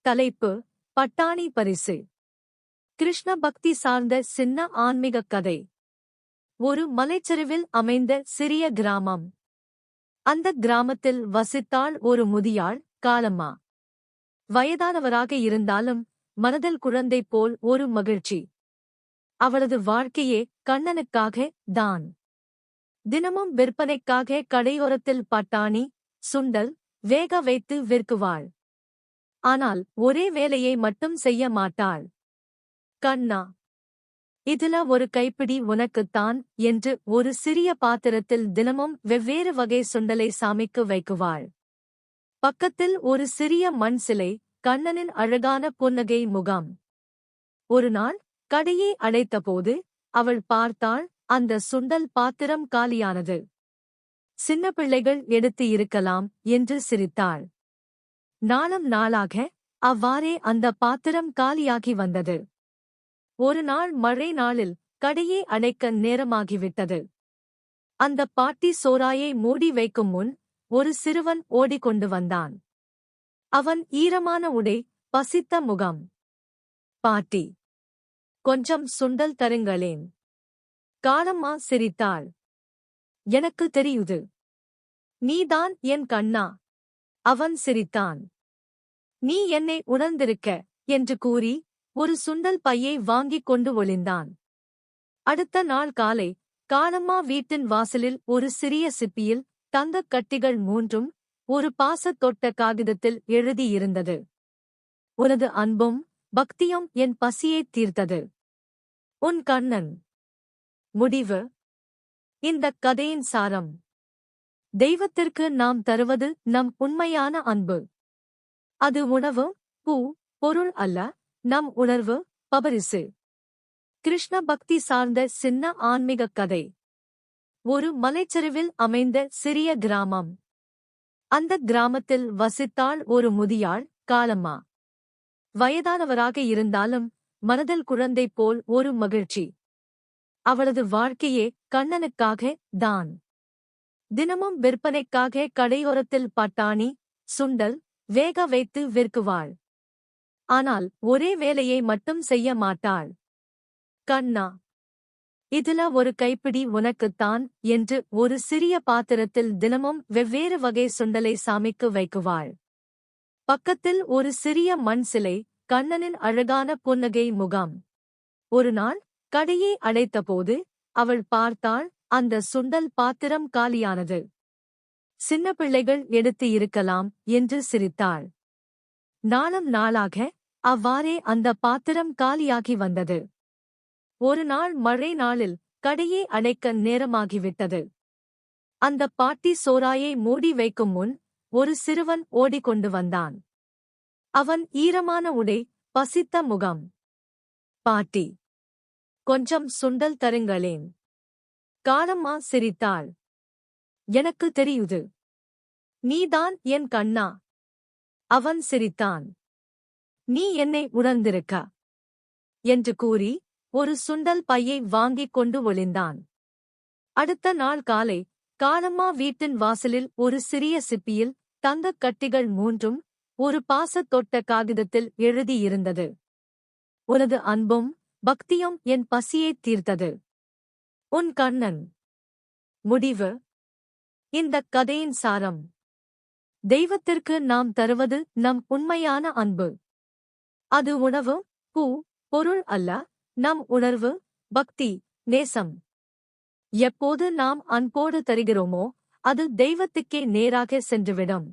தலைப்பு பட்டாணி பரிசு. கிருஷ்ண பக்தி சார்ந்த சின்ன ஆன்மீக கதை. ஒரு மலைச்சரிவில் அமைந்த சிறிய கிராமம். அந்த கிராமத்தில் வசித்தாள் ஒரு முதியாள் காலம்மா. வயதானவராக இருந்தாலும் மனதில் குழந்தை போல் ஒரு மகிழ்ச்சி. அவளது வாழ்க்கையே கண்ணனுக்காக தான். தினமும் விற்பனைக்காக கடையோரத்தில் பட்டாணி சுண்டல் வேக வைத்து விற்குவாள். ஆனால் ஒரே வேலையை மட்டும் செய்ய மாட்டாள். கண்ணா இதுல ஒரு கைப்பிடி உனக்குத்தான் என்று ஒரு சிறிய பாத்திரத்தில் தினமும் வெவ்வேறு வகை சுண்டலை சாமிக்கு வைக்குவாள். பக்கத்தில் ஒரு சிறிய மண் சிலை கண்ணனின் அழகான புன்னகை முகம். ஒரு நாள் கடையை அடைத்தபோது அவள் பார்த்தாள் அந்த சுண்டல் பாத்திரம் காலியானது. சின்ன பிள்ளைகள் எடுத்து இருக்கலாம் என்று சிரித்தாள். நாளும் நாளாக அவ்வாறே அந்த பாத்திரம் காலியாகி வந்தது. ஒரு நாள் மழை நாளில் கடையை அடைக்க நேரமாகிவிட்டது. அந்த பாட்டி சோறாயை மூடி வைக்கும் முன் ஒரு சிறுவன் ஓடிக்கொண்டு வந்தான். அவன் ஈரமான உடை பசித்த முகம். பாட்டி கொஞ்சம் சுண்டல் தருங்களேன். காலம்மா சிரித்தாள். எனக்கு தெரியுது. நீதான் என் கண்ணா அவன் சிரித்தான். நீ என்னை உணர்ந்திருக்க? என்று கூறி ஒரு சுண்டல் பையை வாங்கிக் கொண்டு ஒளிந்தான். அடுத்த நாள் காலை காலம்மா வீட்டின் வாசலில் ஒரு சிறிய சிப்பியில் தங்கக் கட்டிகள் மூன்றும் ஒரு பாசத் தொட்ட காகிதத்தில் எழுதியிருந்தது. உனது அன்பும் பக்தியும் என் பசியைத் தீர்த்தது. உன் கண்ணன். முடிவு. இந்தக் கதையின் சாரம். தெய்வத்திற்கு நாம் தருவது நம் உண்மையான அன்பு. அது உணவு பூ பொருள் அல்ல நம் உணர்வு பபரிசு. கிருஷ்ண பக்தி சார்ந்த சின்ன ஆன்மீக கதை. ஒரு மலைச்சரிவில் அமைந்த சிறிய கிராமம். அந்த கிராமத்தில் வசித்தாள் ஒரு முதியாள் காலம்மா. வயதானவராக இருந்தாலும் மனதில் குழந்தை போல் ஒரு மகிழ்ச்சி. அவளது வாழ்க்கையே கண்ணனுக்காக தான். தினமும் விற்பனைக்காக கடையோரத்தில் பட்டாணி சுண்டல் வேக வைத்து விற்குவாள். ஆனால் ஒரே வேலையை மட்டும் செய்ய மாட்டாள். கண்ணா இதுல ஒரு கைப்பிடி உனக்குத்தான் என்று ஒரு சிறிய பாத்திரத்தில் தினமும் வெவ்வேறு வகை சுண்டலை சாமிக்கு வைக்குவாள். பக்கத்தில் ஒரு சிறிய மண் சிலை கண்ணனின் அழகான புன்னகை முகாம். ஒரு நாள் கடையை அடைத்தபோது அவள் பார்த்தாள் அந்த சுண்டல் பாத்திரம் காலியானது. சின்ன பிள்ளைகள் எடுத்து இருக்கலாம் என்று சிரித்தாள். நாளும் நாளாக அவ்வாறே அந்த பாத்திரம் காலியாகி வந்தது. ஒரு நாள் மழை நாளில் கடையை அடைக்க நேரமாகிவிட்டது. அந்த பாட்டி சோறாயை மூடி வைக்கும் முன் ஒரு சிறுவன் ஓடிக்கொண்டு வந்தான். அவன் ஈரமான உடை பசித்த முகம். பாட்டி கொஞ்சம் சுண்டல் தருங்களேன். காலம்மா சிரித்தாள். எனக்கு தெரியுது. நீதான் என் கண்ணா. அவன் சிரித்தான். நீ என்னை உணர்ந்திருக்க? என்று கூறி ஒரு சுண்டல் பையை வாங்கிக் கொண்டு ஒளிந்தான். அடுத்த நாள் காலை காலம்மா வீட்டின் வாசலில் ஒரு சிறிய சிப்பியில் தங்கக் கட்டிகள் மூன்றும் ஒரு பாசத் தொட்ட காகிதத்தில் எழுதியிருந்தது. உனது அன்பும் பக்தியும் என் பசியைத் தீர்த்தது. உன் கண்ணன். முடிவு. இந்தக் கதையின் சாரம். தெய்வத்திற்கு நாம் தருவது நம் உண்மையான அன்பு. அது உணவு பூ பொருள் அல்ல நம் உணர்வு பக்தி நேசம். எப்போது நாம் அன்போடு தருகிறோமோ அது தெய்வத்துக்கே நேராக சென்றுவிடும்.